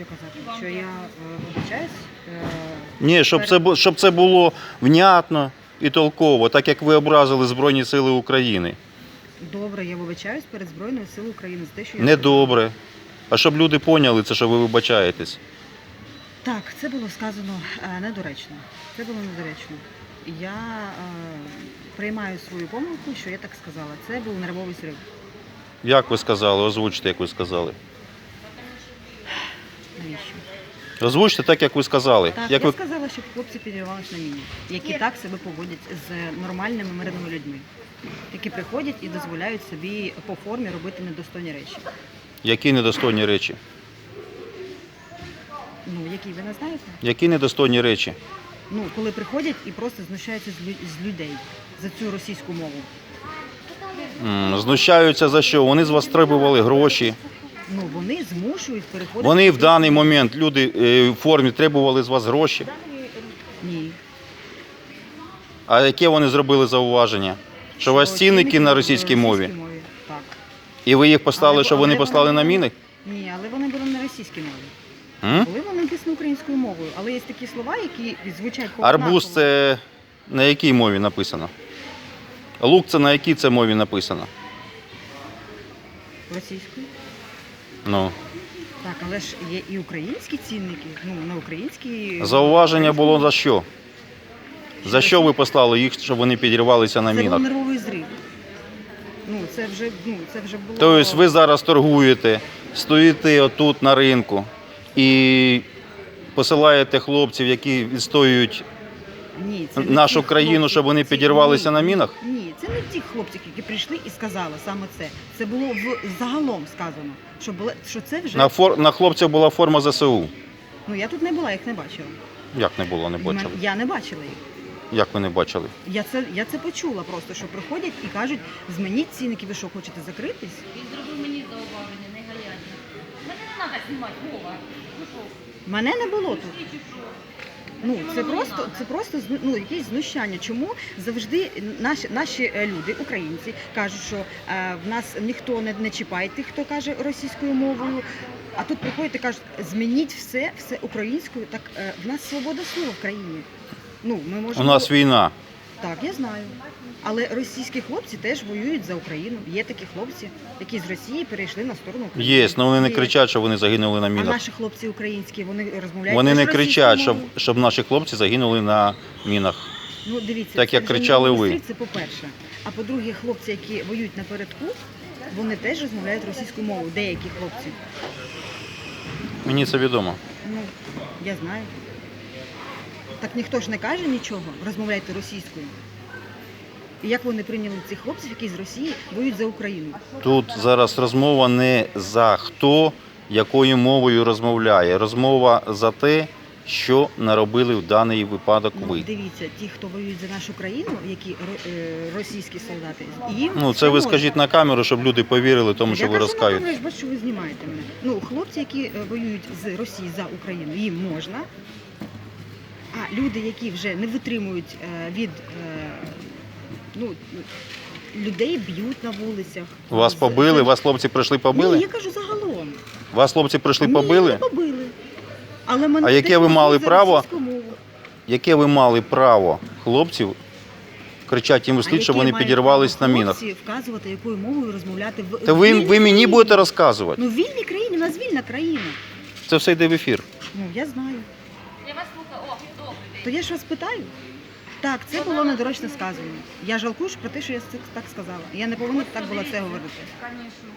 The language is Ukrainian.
Що казати? Що я е, вибачаюсь? Е, Ні, щоб це, щоб це було внятно і толково, так як ви образили Збройні Сили України. добре, я вибачаюсь перед Збройною Силою України за те, що я Недобре. А щоб люди поняли це, що ви вибачаєтесь. Так, це було сказано е, недоречно. Це було недоречно. Я е, приймаю свою помилку, що я так сказала. Це був нервовий зрив. Як ви сказали, озвучте, як ви сказали. Навіщо? Озвучте так, як ви сказали. Так, як я ви... сказала, щоб хлопці підірвалися на міні, які так себе поводять з нормальними мирними людьми, які приходять і дозволяють собі по формі робити недостойні речі. Які недостойні речі? Ну, які ви не знаєте? Які недостойні речі? Ну, коли приходять і просто знущаються з, лю- з людей за цю російську мову. М, Знущаються за що? Вони з вас требували гроші. Ну, вони змушують переходити. Вони в даний момент, люди е, в формі требували з вас гроші. Ні. А яке вони зробили зауваження? Що у вас цінники на російській мові? Так. І ви їх поставили, Але- що вони але послали вони- на міни? Ні, але вони були на російській мові. М? Були вони написані українською мовою, але є такі слова, які звучать по Арбуз це на якій мові написано? Лук це на якій це мові написано? російською. Ну. Так, але ж є і українські цінники, ну на українській Зауваження було за що? За що ви послали їх, щоб вони підірвалися на Це був мінах? нервовий зрив. Ну це вже ну це вже було. Тобто ви зараз торгуєте, стоїте отут на ринку і посилаєте хлопців, які відстоюють Ні, це не нашу ті країну, хлопці. щоб вони Ці- підірвалися ні, на мінах? Ні, це не ті хлопці, які прийшли і сказали саме це. Це було в загалом сказано, що було що це вже На, фор... на хлопців була форма ЗСУ. ну я тут не була, їх не бачила. Як не було, не бачили? Я не бачила їх. Як ви не бачили? Я це я це почула просто, що приходять і кажуть, змініть цінники, ви що хочете закритись? Він зробив мені зауваження, не гаяння. Мене не треба знімати, Вова. Ну що, Мене не було тут. ти чи що? Ну це просто це просто ну, якесь знущання. Чому завжди наші наші е, люди, українці, кажуть, що е, в нас ніхто не, не чіпає тих, хто каже російською мовою. А тут приходять і кажуть, змініть все, все українською. Так е, в нас свобода слова в країні. Ну ми У нас війна. Так, я знаю. Але російські хлопці теж воюють за Україну. Є такі хлопці, які з Росії перейшли на сторону України. Є, але вони не кричать, що вони загинули на А мінах. наші хлопці українські, вони розмовляють. Вони не кричать, щоб, щоб наші хлопці загинули на мінах. Ну, дивіться, Так, як кричали ви. Це по-перше. А по-друге, хлопці, які воюють напередку, вони теж розмовляють російською мовою. Деякі хлопці. Мені це відомо. Ну, я знаю. Так ніхто ж не каже нічого, розмовляйте російською. І як вони прийняли цих хлопців, які з Росії воюють за Україну? Тут зараз розмова не за хто якою мовою розмовляє. Розмова за те, що наробили в даний випадок Ну, ви. дивіться, ті, хто воюють за нашу країну, які е, російські солдати, їм Ну, це ви можна. скажіть на камеру, щоб люди повірили тому, що я ви кажу, розкажете. я бачу, що ви знімаєте мене. Ну, хлопці, які е, воюють з Росії за Україну, їм можна. А люди, які вже не витримують е, від е, ну, людей б'ють на вулицях. Вас побили, вас хлопці прийшли Ні, побили? я кажу загалом. Вас хлопці прийшли Ні, побили? не побили. Але мене А яке ви мали право? Яке ви мали право хлопців кричати їм А вслід, щоб вони підірвались на мінах? вказувати, якою мовою розмовляти в Та ви, ви мені країні. будете розказувати. Ну, в вільній країні, у нас вільна країна. Це все йде в ефір. Ну, я знаю. Я вас слухаю. О, добрий день. То я ж вас питаю. Так, це було недоречно сказано. Я жалкую про те, що я це так сказала. Я не повинна так було це говорити. Звісно.